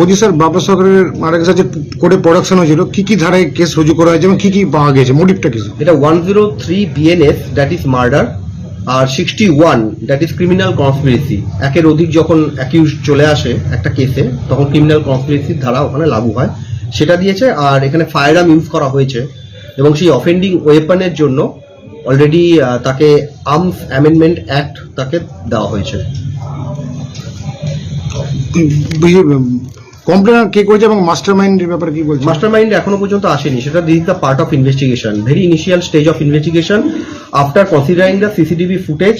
বলছি স্যার বাবা সরকারের মারা গেছে যে কোর্টে প্রোডাকশন হয়েছিল। কি কি ধারায় কেস রুজু করা হয়েছে এবং কি কি পাওয়া গেছে? মোটিভটা কি? স্যার? এটা one zero three BNS that is murder R sixty one that is criminal conspiracy একের অধিক যখন অ্যাকিউজ চলে আসে একটা কেসে তখন ক্রিমিনাল কনস্পিরেসির ধারা ওখানে লাগু হয়। সেটা দিয়েছে আর এখানে ফায়ার আর্ম ইউজ করা হয়েছে। এবং সেই অফেন্ডিং ওয়েপনের জন্য অলরেডি তাকে আর্মস অ্যামেন্ডমেন্ট অ্যাক্ট তাকে দেওয়া হয়েছে। কমপ্লেন কে করেছে এবং মাস্টার মাইন্ডের ব্যাপারে কি বলছে? মাস্টার মাইন্ড এখনও পর্যন্ত আসেনি। সেটা this the part of investigation very initial stage of investigation after considering the CCTV footage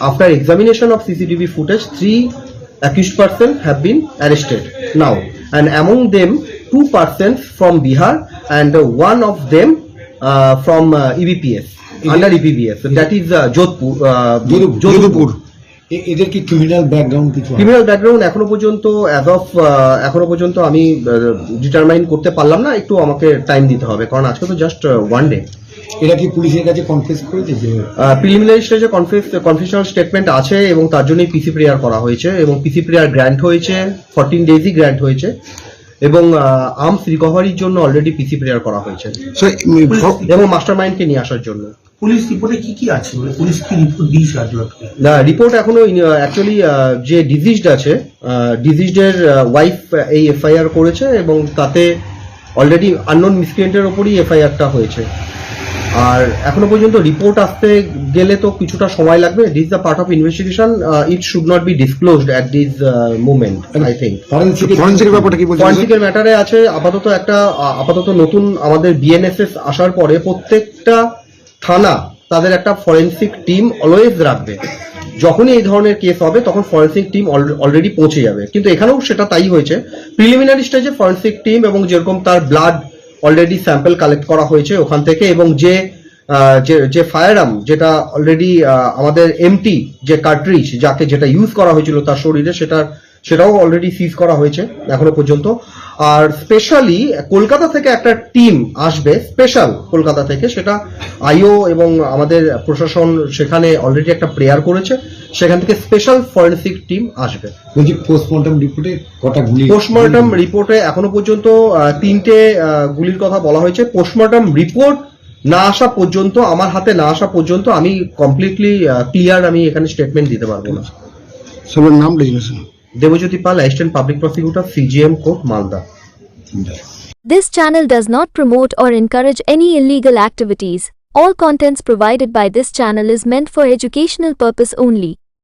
after examination of CCTV footage three among them two persons from Bihar and uh, one of them uh, from uh, EBPS under EBPS that is uh, Jodhpur uh, Jodh- Jodhpur এ- এদের কি criminal background কিছু criminal background এখনও পর্যন্ত as of এখনও পর্যন্ত আমি determine করতে পারলাম না একটু আমাকে টাইম দিতে হবে কারণ আজকে তো জাস্ট ওয়ান ডে এরা কি পুলিশের কাছে কনফেস করেছে যে প্রিলিমিনারি স্টেজে কনফিউশনাল স্টেটমেন্ট আছে এবং তার জন্যই পিসি প্রেয়ার করা হয়েছে এবং পিসি প্রেয়ার গ্র্যান্ট হয়েছে ফোরটিন ডেজই গ্র্যান্ট হয়েছে এবং আর্মস রিকভারির জন্য অলরেডি পিসি প্রেয়ার করা হয়েছে। এবং মাস্টার মাইন্ডকে নিয়ে আসার জন্য। পুলিশ রিপোর্টে কি কি আছে? মানে পুলিশ কি রিপোর্ট দিয়েছে আজ? না রিপোর্ট এখনও অ্যাকচুয়ালি যে ডিজিজড আছে ডিজিজডের ওয়াইফ এই এফআইআর করেছে এবং তাতে অলরেডি আননোন মিসক্রিয়েন্টের ওপরই এফআইআরটা হয়েছে। আর এখনও পর্যন্ত রিপোর্ট আসতে গেলে তো কিছুটা সময় লাগবে। This the part of investigation it should not be disclosed at this moment I think forensic ব্যাপারটা কি বলছে ফরেন্সিকের ম্যাটারে আছে। আপাতত একটা আপাতত নতুন আমাদের বিএনএসএস আসার পরে প্রত্যেকটা থানা তাদের একটা ফরেন্সিক টিম অলওয়েজ রাখবে। যখনই এই ধরনের কেস হবে, তখন ফরেন্সিক টিম অলরেডি পৌঁছে যাবে। কিন্তু এখানেও সেটা তাই হয়েছে। প্রিলিমিনারি স্টেজে ফরেন্সিক টিম এবং যেরকম তার ব্লাড অলরেডি স্যাম্পল কালেক্ট করা হয়েছে ওখান থেকে এবং যে যে যে ফায়ার আর্ম যেটা অলরেডি আমাদের এমটি যে কার্ট্রিজ যাকে যেটা ইউজ করা হয়েছিল তার শরীরে সেটা সেটাও অলরেডি সিজ করা হয়েছে এখনও পর্যন্ত। আর স্পেশালি কলকাতা থেকে একটা টিম আসবে স্পেশাল কলকাতা থেকে সেটা আইও এবং আমাদের প্রশাসন সেখানে অলরেডি একটা প্রেয়ার করেছে সেখান থেকে স্পেশাল ফরেন্সিক টিম আসবে। বলছি পোস্টমর্টম রিপোর্টে কটা গুলি পোস্টমর্টম রিপোর্টে এখনও পর্যন্ত তিনটে গুলির কথা বলা হয়েছে। পোস্টমর্টম রিপোর্ট না আসা পর্যন্ত আমার হাতে না আসা পর্যন্ত আমি কমপ্লিটলি ক্লিয়ার আমি এখানে স্টেটমেন্ট দিতে পারব না। সবার নাম designation Devajyoti Pal, Assistant Public Prosecutor, CGM Court, Malda. This channel does not promote or encourage any illegal activities. All contents provided by this channel is meant for educational purpose only.